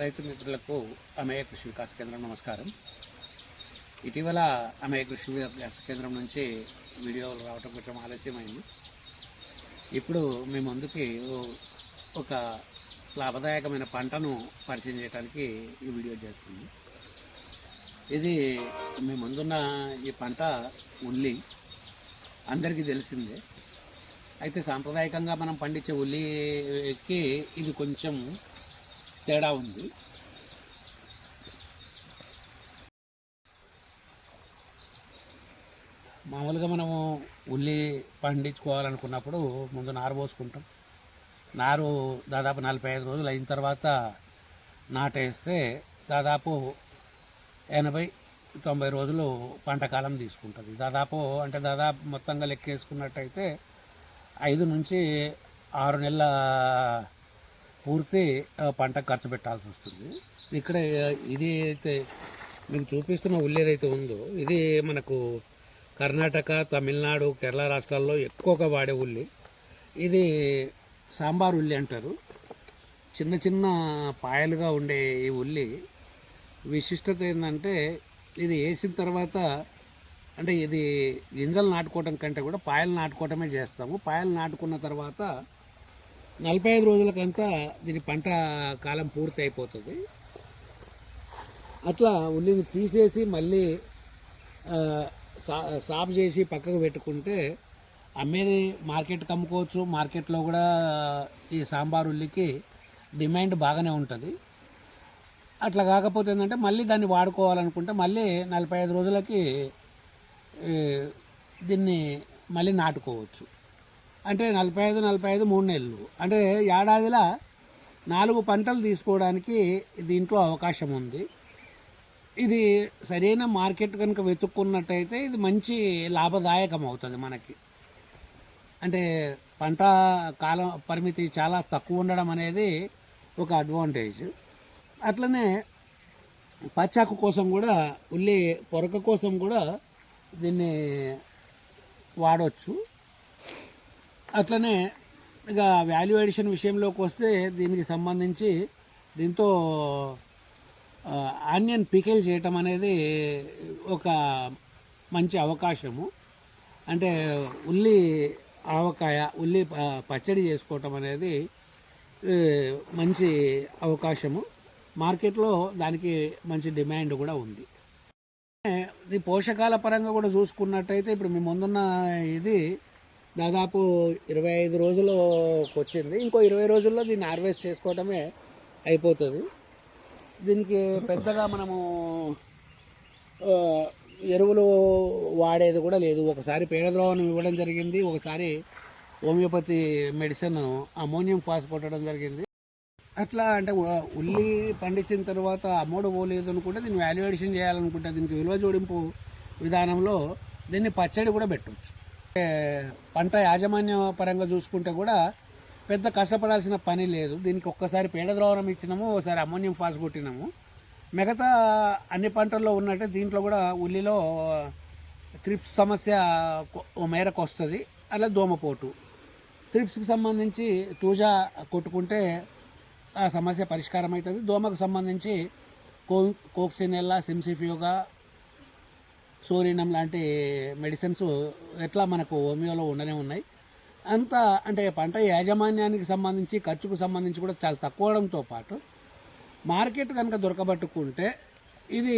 రైతు మిత్రులకు అమేయ కృషి వికాస కేంద్రం నమస్కారం. ఇటీవల అమేయ కృషి వికాస కేంద్రం నుంచి వీడియోలు రావటం కొంచెం ఆలస్యమైంది. ఇప్పుడు మీ ముందుకి ఒక లాభదాయకమైన పంటను పరిచయం చేయడానికి ఈ వీడియో చేస్తుంది. ఇది మీ ముందున్న ఈ పంట ఉల్లి. అందరికీ తెలిసిందే. అయితే సాంప్రదాయకంగా మనం పండించే ఉల్లికి ఇది కొంచెం తేడా ఉంది. మామూలుగా మనము ఉల్లి పండించుకోవాలనుకున్నప్పుడు ముందు నారు పోసుకుంటాం. నారు దాదాపు నలభై ఐదు రోజులు అయిన తర్వాత నాటేస్తే దాదాపు ఎనభై తొంభై రోజులు పంట కాలం తీసుకుంటుంది. దాదాపు అంటే దాదాపు మొత్తంగా లెక్కేసుకున్నట్టయితే ఐదు నుంచి ఆరు నెలల పూర్తి ఆ, పంట ఖర్చు పెట్టాల్సి వస్తుంది. ఇక్కడ ఇది అయితే మీకు చూపిస్తున్న ఉల్లేదైతే ఉందో ఇది మనకు కర్ణాటక తమిళనాడు కేరళ రాష్ట్రాల్లో ఎక్కువగా వాడే ఉల్లి. ఇది సాంబార్ ఉల్లి అంటారు. చిన్న చిన్న పాయలుగా ఉండే ఈ ఉల్లి. విశిష్టత ఏంటంటే ఇది వేసిన తర్వాత అంటే ఇది గింజలు నాటుకోవటం కంటే కూడా పాయలు నాటుకోవటమే చేస్తాము. పాయలు నాటుకున్న తర్వాత నలభై ఐదు రోజులకంతా దీని పంట కాలం పూర్తి అయిపోతుంది అట్లా ఉల్లిని తీసేసి మళ్ళీ సా సాఫ్ చేసి పక్కకు పెట్టుకుంటే అమ్మేది మార్కెట్కి అమ్ముకోవచ్చు మార్కెట్లో కూడా ఈ సాంబార్ ఉల్లికి డిమాండ్ బాగానే ఉంటుంది. అట్లా కాకపోతే ఏంటంటే మళ్ళీ దాన్ని వాడుకోవాలనుకుంటే మళ్ళీ నలభై ఐదు రోజులకి దీన్ని మళ్ళీ నాటుకోవచ్చు. అంటే నలభై ఐదు నలభై ఐదు మూడు నెలలు. అంటే ఏడాదిలా నాలుగు పంటలు తీసుకోవడానికి దీంట్లో అవకాశం ఉంది. ఇది సరైన మార్కెట్ కనుక వెతుక్కున్నట్టయితే ఇది మంచి లాభదాయకం అవుతుంది మనకి. అంటే పంట కాలం పరిమితి చాలా తక్కువ ఉండడం అనేది ఒక అడ్వాంటేజ్. అట్లనే పచ్చాకు కోసం కూడా ఉల్లి పొరక కోసం కూడా దీన్ని వాడవచ్చు అట్లనే ఇక వాల్యూ ఎడిషన్ విషయంలోకి వస్తే దీనికి సంబంధించి దీంతో ఆనియన్ పికిల్ చేయటం అనేది ఒక మంచి అవకాశము. అంటే ఉల్లి ఆవకాయ ఉల్లి పచ్చడి చేసుకోవటం అనేది మంచి అవకాశము. మార్కెట్లో దానికి మంచి డిమాండ్ కూడా ఉంది. ఇది పోషకాల పరంగా కూడా చూసుకున్నట్టయితే ఇప్పుడు మీ ముందున్న ఇది దాదాపు ఇరవై ఐదు రోజులు వచ్చింది ఇంకో ఇరవై రోజుల్లో దీన్ని హార్వెస్ట్ చేసుకోవటమే అయిపోతుంది. దీనికి పెద్దగా మనము ఎరువులు వాడేది కూడా లేదు. ఒకసారి పేడ ద్రోవణం ఇవ్వడం జరిగింది. ఒకసారి హోమియోపతి మెడిసిన్ అమోనియం ఫాస్ కొట్టడం జరిగింది. అట్లా అంటే ఉల్లి పండించిన తర్వాత అమ్మోడు పోలేదు అనుకుంటే దీన్ని వాల్యుయేషన్ చేయాలనుకుంటే దీనికి విలువ జోడింపు విధానంలో దీన్ని పచ్చడి కూడా పెట్టవచ్చు పంట యాజమాన్య పరంగా చూసుకుంటే కూడా పెద్ద కష్టపడాల్సిన పని లేదు. దీనికి ఒక్కసారి పేడ ద్రోవణం ఇచ్చినాము ఒకసారి అమ్మోనియం ఫాస్ కొట్టినాము. మిగతా అన్ని పంటల్లో ఉన్నట్టే దీంట్లో కూడా ఉల్లిలో త్రిప్స్ సమస్య ఓ మేరకు వస్తుంది. అలా దోమపోటు. త్రిప్స్కి సంబంధించి తూజా కొట్టుకుంటే ఆ సమస్య పరిష్కారం అవుతుంది దోమకు సంబంధించి కో కోక్సినెల్లా సిమ్సిఫ్యూగా సోరినం లాంటి మెడిసిన్స్ ఎట్లా మనకు హోమియోలో ఉండనే ఉన్నాయి. అంత అంటే పంట యాజమాన్యానికి సంబంధించి ఖర్చుకు సంబంధించి కూడా చాలా తక్కువ అవడంతో పాటు మార్కెట్ కనుక దొరకబట్టుకుంటే ఇది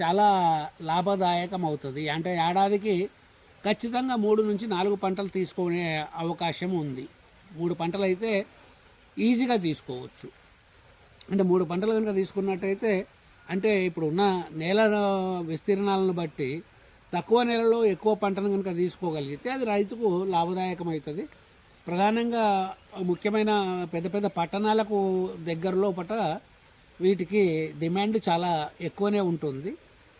చాలా లాభదాయకం అవుతుంది. అంటే ఏడాదికి ఖచ్చితంగా మూడు నుంచి నాలుగు పంటలు తీసుకునే అవకాశం ఉంది. మూడు పంటలు అయితే ఈజీగా తీసుకోవచ్చు. అంటే మూడు పంటలు కనుక తీసుకున్నట్టయితే అంటే ఇప్పుడు ఉన్న నేల విస్తీర్ణాలను బట్టి తక్కువ నేలలో ఎక్కువ పంటను కనుక తీసుకోగలిగితే అది రైతుకు లాభదాయకం అవుతుంది ప్రధానంగా ముఖ్యమైన పెద్ద పెద్ద పట్టణాలకు దగ్గరలో పట వీటికి డిమాండ్ చాలా ఎక్కువనే ఉంటుంది.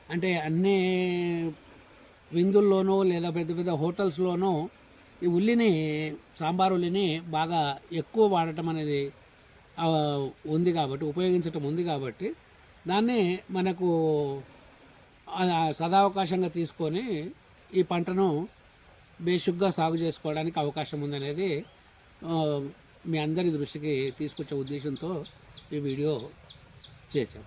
అంటే అన్ని విందుల్లోనో లేదా పెద్ద పెద్ద హోటల్స్లోనో ఈ ఉల్లిని సాంబార్ ఉల్లిని బాగా ఎక్కువ వాడటం అనేది ఉంది కాబట్టి ఉపయోగించటం ఉంది కాబట్టి దాన్ని మనకు సదావకాశంగా తీసుకొని ఈ పంటను బేసిక్గా సాగు చేసుకోవడానికి అవకాశం ఉందనేది మీ అందరి దృష్టికి తీసుకొచ్చే ఉద్దేశంతో ఈ వీడియో చేశాం.